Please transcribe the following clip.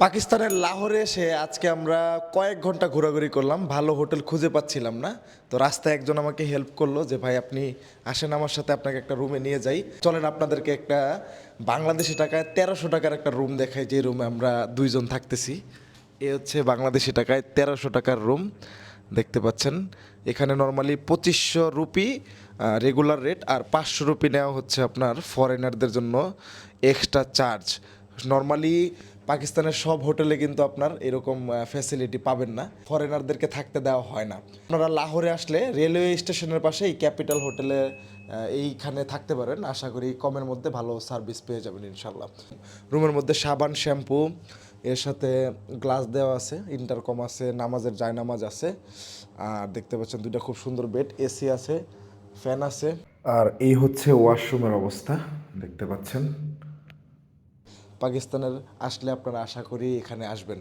পাকিস্তানের লাহোরে এসে আজকে আমরা কয়েক ঘণ্টা ঘোরাঘুরি করলাম। ভালো হোটেল খুঁজে পাচ্ছিলাম না। তো রাস্তায় একজন আমাকে হেল্প করল যে, ভাই, আপনি আসেন আমার সাথে, আপনাকে একটা রুমে নিয়ে যাই। চলেন, আপনাদেরকে একটা বাংলাদেশি টাকায় তেরোশো টাকার একটা রুম দেখাই, যে রুমে আমরা দুইজন থাকতেছি। এ হচ্ছে বাংলাদেশি টাকায় তেরোশো টাকার রুম দেখতে পাচ্ছেন, এখানে নর্মালি পঁচিশশো রুপি রেগুলার রেট আর পাঁচশো রুপি নেওয়া হচ্ছে আপনার ফরেনারদের জন্য এক্সট্রা চার্জ নর্মালি পাকিস্তানের সব হোটেলে কিন্তু আপনার এরকম ফ্যাসিলিটি পাবেন না। ফরেনারদেরকে থাকতে দেওয়া হয় না। আপনারা লাহোরে আসলে রেলওয়ে স্টেশনের পাশে এই ক্যাপিটাল হোটেলে এইখানে থাকতে পারেন। আশা করি কমের মধ্যে ভালো সার্ভিস পেয়ে যাবেন ইনশাল্লাহ রুমের মধ্যে সাবান, শ্যাম্পু, এর সাথে গ্লাস দেওয়া আছে ইন্টারকম আছে, নামাজের জায়নামাজ আছে। আর দেখতে পাচ্ছেন দুইটা খুব সুন্দর বেড এসি আছে ফ্যান আছে। আর এই হচ্ছে ওয়াশরুমের অবস্থা, দেখতে পাচ্ছেন। পাকিস্তানের আসলে আপনারা আশা করি এখানে আসবেন।